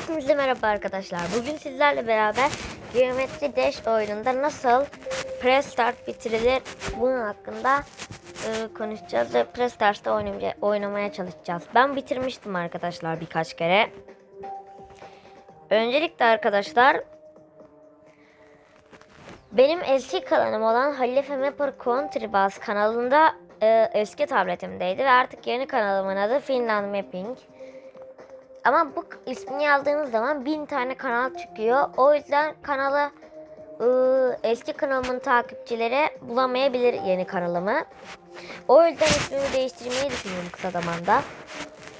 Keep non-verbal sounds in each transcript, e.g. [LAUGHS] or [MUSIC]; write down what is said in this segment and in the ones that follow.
Hepinize merhaba arkadaşlar. Bugün sizlerle beraber Geometry Dash oyununda nasıl Press Start bitirilir bunun hakkında e, konuşacağız ve Press Start'ta oynamaya, oynamaya çalışacağız. Ben bitirmiştim arkadaşlar birkaç kere. Öncelikle arkadaşlar benim eski kanalım olan Halil Efe Mapper Country Bus kanalında e, eski tabletimdeydi ve artık yeni kanalımın adı Finland Mapping. Ama bu ismini yazdığınız zaman bin tane kanal çıkıyor. O yüzden kanalı ıı, eski kanalımın takipçileri bulamayabilir yeni kanalımı. O yüzden ismimi değiştirmeyi düşünüyorum kısa zamanda.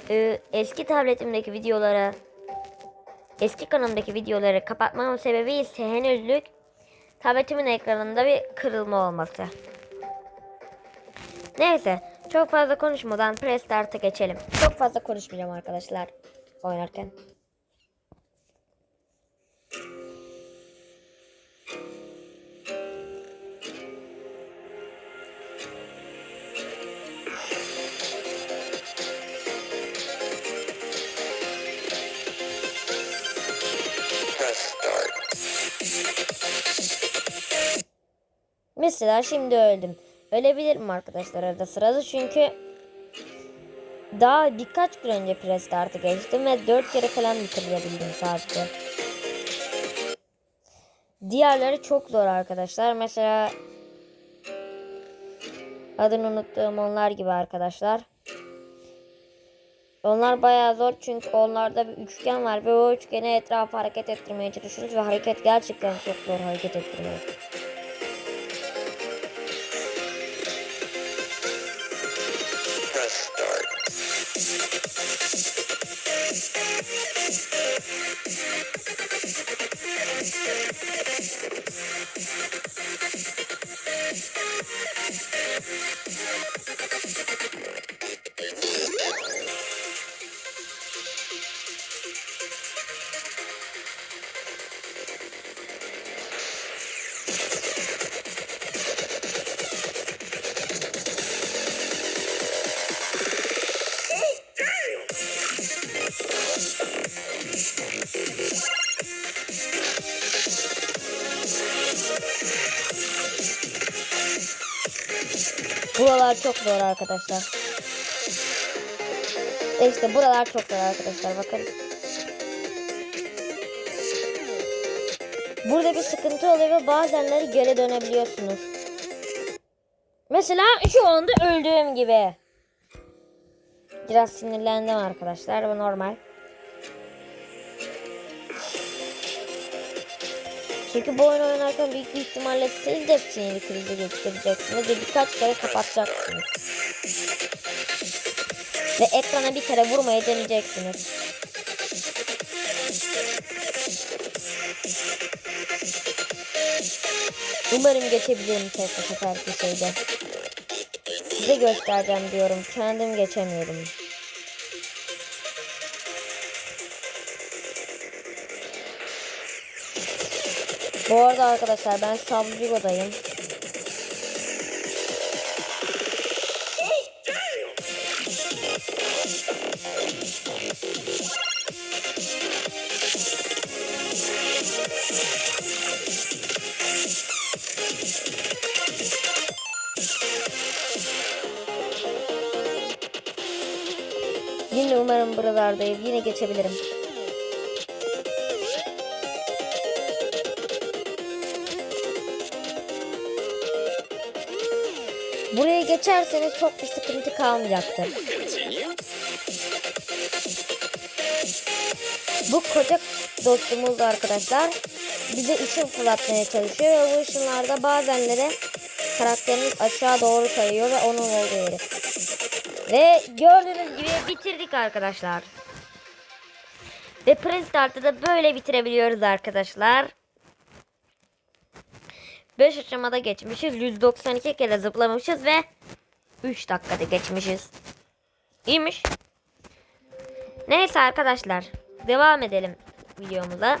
Iı, eski tabletimdeki videoları eski kanalımdaki videoları kapatmamın sebebi ise henüzlük tabletimin ekranında bir kırılma olması. Neyse çok fazla konuşmadan Press Start'a geçelim. Çok fazla konuşmayacağım arkadaşlar oynarken. Mesela şimdi öldüm. Ölebilirim arkadaşlar arada sırada çünkü daha birkaç gün önce press startı geçtim ve 4 kere falan bitirebildim sadece. Diğerleri çok zor arkadaşlar. Mesela adını unuttuğum onlar gibi arkadaşlar. Onlar bayağı zor çünkü onlarda bir üçgen var ve o üçgeni etrafı hareket ettirmeye çalışıyoruz ve hareket gerçekten çok zor hareket ettirmek. Buralar çok zor arkadaşlar. İşte buralar çok zor arkadaşlar bakın. Burada bir sıkıntı oluyor ve bazenleri geri dönebiliyorsunuz. Mesela şu anda öldüğüm gibi. Biraz sinirlendim arkadaşlar bu normal. Çünkü bu oyunu oynarken büyük bir ihtimalle siz de sinir krizi geçireceksiniz ve birkaç kere kapatacaksınız. Ve ekrana bir kere vurmayı deneyeceksiniz. Umarım geçebilirim tek seferki şeyde. Size göstereceğim diyorum. Kendim geçemiyorum. Bu arada arkadaşlar ben Sabrigo'dayım. Yine umarım buralardayım. Yine geçebilirim. Buraya geçerseniz çok bir sıkıntı kalmayacaktır. Bu koca dostumuz da arkadaşlar bize ışın fırlatmaya çalışıyor ve bu ışınlarda bazenleri karakterimiz aşağı doğru kayıyor ve onun olduğu yeri. Ve gördüğünüz gibi bitirdik arkadaşlar. Ve Prince Start'ı da böyle bitirebiliyoruz arkadaşlar. 5 aşamada geçmişiz. 192 kere zıplamışız ve 3 dakikada geçmişiz. İyiymiş. Neyse arkadaşlar. Devam edelim videomuza.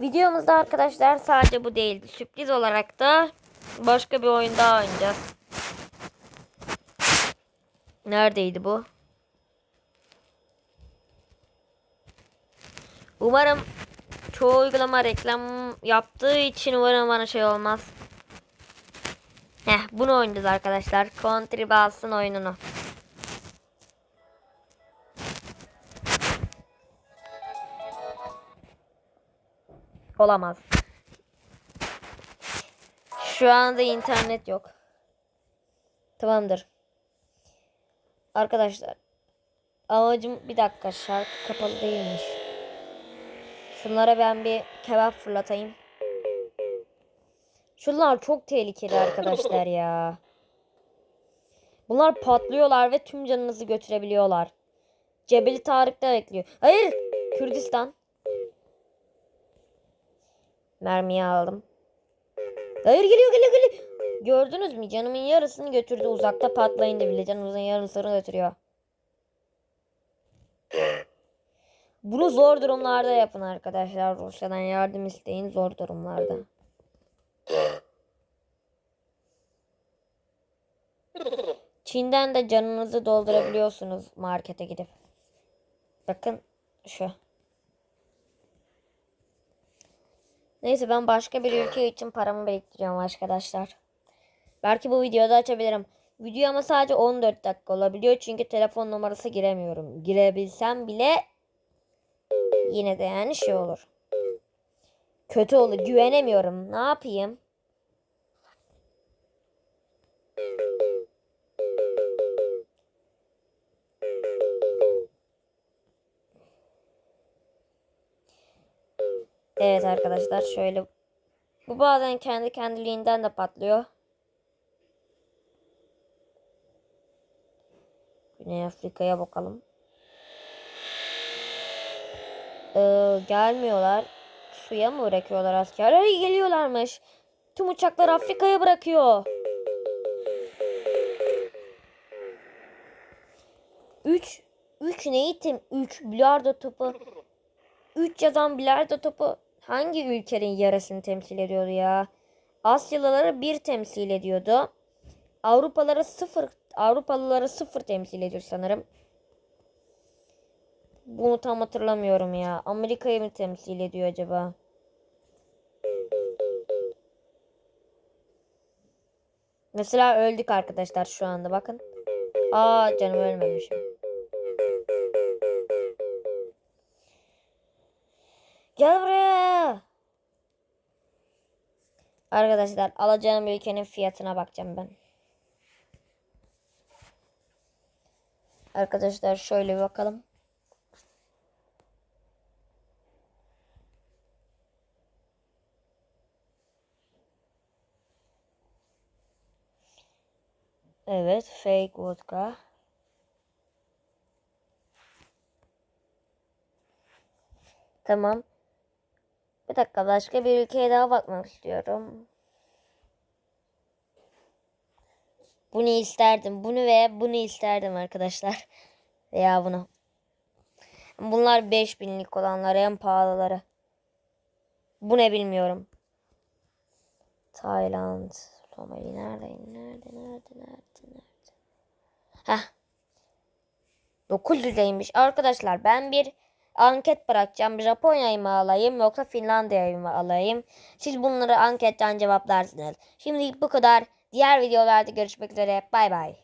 Videomuzda arkadaşlar sadece bu değildi. Sürpriz olarak da başka bir oyun daha oynayacağız. Neredeydi bu? Umarım çoğu uygulama reklam yaptığı için umarım bana şey olmaz. Heh bunu oynayacağız arkadaşlar. Country oyununu. Olamaz. Şu anda internet yok. Tamamdır. Arkadaşlar. Amacım bir dakika şarkı kapalı değilmiş. Şunlara ben bir kebap fırlatayım. Şunlar çok tehlikeli arkadaşlar ya. Bunlar patlıyorlar ve tüm canınızı götürebiliyorlar. Cebeli Tarık'ta bekliyor. Hayır! Kürdistan. Mermiyi aldım. Hayır geliyor geliyor geliyor. Gördünüz mü? Canımın yarısını götürdü. Uzakta patlayınca bile canımızın yarısını götürüyor. Bunu zor durumlarda yapın arkadaşlar. Rusya'dan yardım isteyin zor durumlarda. Çin'den de canınızı doldurabiliyorsunuz markete gidip. Bakın şu. Neyse ben başka bir ülke için paramı biriktiriyorum arkadaşlar. Belki bu videoda açabilirim. Video ama sadece 14 dakika olabiliyor çünkü telefon numarası giremiyorum. Girebilsem bile yine de yani şey olur. Kötü olur. Güvenemiyorum. Ne yapayım? Evet arkadaşlar şöyle. Bu bazen kendi kendiliğinden de patlıyor. Güney Afrika'ya bakalım. Ee, gelmiyorlar. Suya mı bırakıyorlar askerler? Geliyorlarmış. Tüm uçaklar Afrika'ya bırakıyor. 3 3 neyi tem 3 bilardo topu 3 yazan bilardo topu hangi ülkenin yarısını temsil ediyordu ya? Asyalıları 1 temsil ediyordu. Avrupaları 0 Avrupalıları 0 temsil ediyor sanırım. Bunu tam hatırlamıyorum ya. Amerika'yı mı temsil ediyor acaba? Mesela öldük arkadaşlar şu anda bakın. Aa canım ölmemişim. Gel buraya. Arkadaşlar alacağım ülkenin fiyatına bakacağım ben. Arkadaşlar şöyle bir bakalım. Evet, fake vodka. Tamam. Bir dakika başka bir ülkeye daha bakmak istiyorum. Bunu isterdim. Bunu ve bunu isterdim arkadaşlar. [LAUGHS] Veya bunu. Bunlar 5000'lik olanlar en pahalıları. Bu ne bilmiyorum. Tayland. Somali nerede? Nerede? Nerede? Nerede? Nerede? Heh. 900'deymiş. Arkadaşlar ben bir anket bırakacağım. Japonya'yı mı alayım yoksa Finlandiya'yı mı alayım? Siz bunları anketten cevaplarsınız. Şimdilik bu kadar. Diğer videolarda görüşmek üzere. Bay bay.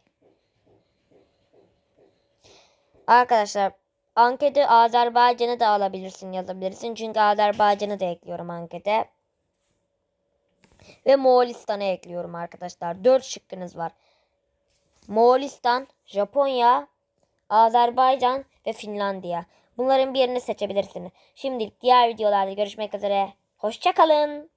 Arkadaşlar anketi Azerbaycan'ı da alabilirsin yazabilirsin. Çünkü Azerbaycan'ı da ekliyorum ankete. Ve Moğolistan'ı ekliyorum arkadaşlar. 4 şıkkınız var. Moğolistan, Japonya, Azerbaycan ve Finlandiya. Bunların birini seçebilirsiniz. Şimdilik diğer videolarda görüşmek üzere. Hoşçakalın.